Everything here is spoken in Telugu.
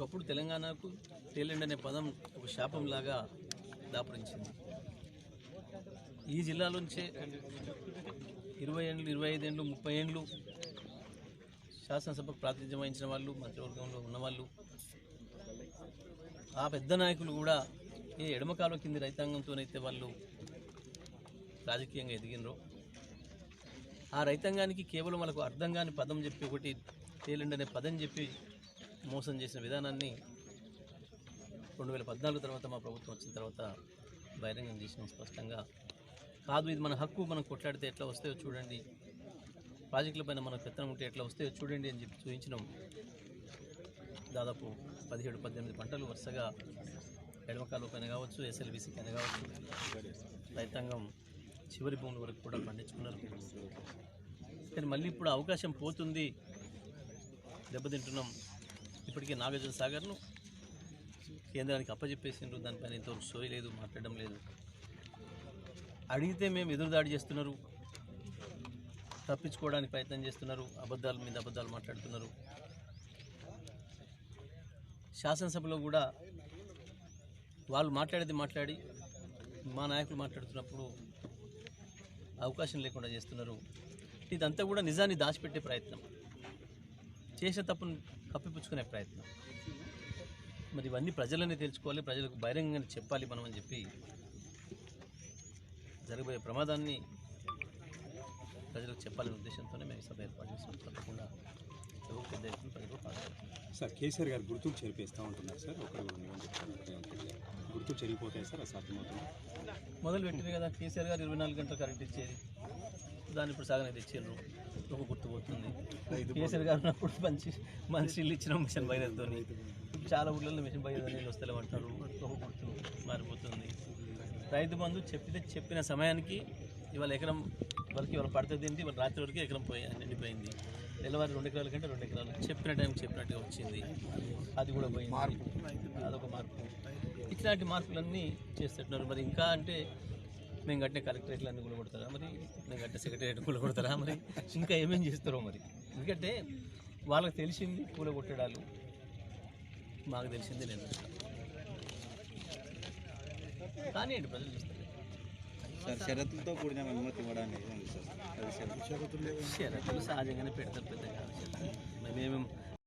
ఒకప్పుడు తెలంగాణకు టేలెండ్ అనే పదం ఒక శాపంలాగా దాపురించింది. ఈ జిల్లాలోంచే ఇరవై ఏండ్లు ఇరవై ఐదు ఏండ్లు ముప్పై ఏండ్లు శాసనసభకు ప్రాతినిధ్యం వహించిన వాళ్ళు మంత్రివర్గంలో ఉన్నవాళ్ళు ఆ పెద్ద నాయకులు కూడా ఏ ఎడమకాలం కింది రైతాంగంతోనైతే వాళ్ళు రాజకీయంగా ఎదిగినరో ఆ రైతాంగానికి కేవలం వాళ్ళకు అర్థం కాని పదం చెప్పి ఒకటి తేలిండనే పదం చెప్పి మోసం చేసిన విధానాన్ని రెండు వేల పద్నాలుగు తర్వాత మా ప్రభుత్వం వచ్చిన తర్వాత బహిరంగం చేసిన స్పష్టంగా. కాదు ఇది మన హక్కు మనం కొట్లాడితే ఎట్లా వస్తాయో చూడండి. ప్రాజెక్టుల పైన మన పెత్తనం ఉంటే ఎట్లా వస్తాయో చూడండి అని చెప్పి చూపించినాం. దాదాపు పదిహేడు పద్దెనిమిది పంటలు వరుసగా ఎడమకాలు పైన కావచ్చు ఎస్ఎల్బీసీ పైన కావచ్చు రైతాంగం చివరి భూముల వరకు కూడా పండించుకున్నారు. కానీ మళ్ళీ ఇప్పుడు అవకాశం పోతుంది. దెబ్బతింటున్నాం. ఇప్పటికీ నాగార్జున సాగర్ను కేంద్రానికి అప్పచెప్పేసిండ్రు దానిపైన ఇంతవరకు సోయి లేదు మాట్లాడడం లేదు. అడిగితే మేము ఎదురుదాడి చేస్తున్నారు. తప్పించుకోవడానికి ప్రయత్నం చేస్తున్నారు. అబద్ధాల మీద అబద్ధాలు మాట్లాడుతున్నారు. శాసనసభలో కూడా వాళ్ళు మాట్లాడేది మాట్లాడి మా నాయకులు మాట్లాడుతున్నప్పుడు అవకాశం లేకుండా చేస్తున్నారు. ఇదంతా కూడా నిజాన్ని దాచిపెట్టే ప్రయత్నం. చేసే తప్పును కప్పిపుచ్చుకునే ప్రయత్నం. మరి ఇవన్నీ ప్రజలనే తెలుసుకోవాలి ప్రజలకు బహిరంగంగా చెప్పాలి మనం అని చెప్పి జరగబోయే ప్రమాదాన్ని ప్రజలకు చెప్పాలనే ఉద్దేశంతోనే మేము సభ ఏర్పాటు చేస్తున్నాం. తప్పకుండా ఎవరు పెద్ద ఎత్తున ప్రజలు సార్ కేసీఆర్ గారు గుర్తుకు చెరిపేస్తూ ఉంటున్నారు సార్. ఒకరు గుర్తులు చెరిగిపోతాయి సార్ అసాధ్యమవుతుంది. మొదలు పెట్టింది కదా కేసీఆర్ గారు ఇరవై నాలుగు గంటలు కరెంట్ ఇచ్చేది. దాన్ని ఇప్పుడు సగం అయితే ఇచ్చిండ్రు ఒక గుర్తు పోతుంది. కేసీఆర్ గారు ఉన్నప్పుడు మంచి మంచి ఇల్లు ఇచ్చిన మిషన్ బయలుతో చాలా ఊళ్ళల్లో మిషన్ బయలు నీళ్ళు వస్తలేమంటారు ఒక గుర్తు మారిపోతుంది. రైతు బంధు చెప్పితే చెప్పిన సమయానికి ఇవాళ ఎకరం వరకు ఇవాళ పడుతుంది ఏంటి? ఇవాళ రాత్రి వరకు ఎకరం పోయి నిండిపోయింది. తెల్లవారి రెండు ఎకరాల కంటే రెండు ఎకరాలు. చెప్పిన టైం చెప్పినట్టుగా వచ్చింది. అది కూడా పోయింది. అదొక మార్పు. ఇట్లాంటి మార్పులన్నీ చేస్తున్నారు మరి ఇంకా అంటే మేము కట్టిన కలెక్టరేట్లు అన్ని కూడా కొడతారా మరి? మేము కట్టిన సెక్రటరియట్ కూడా కొడతారా మరి? ఇంకా ఏమేం చేస్తారో మరి? ఎందుకంటే వాళ్ళకి తెలిసింది పూల కొట్టడాలు. మాకు తెలిసింది నేను కానీ ఏంటి ప్రజలు చూస్తారు? సార్ షరతులతో కూడిన అనుమతి ఇవ్వడానికి ఉంది సార్. షరతులు సహజంగానే పెడతారు పెద్దగా. కాదు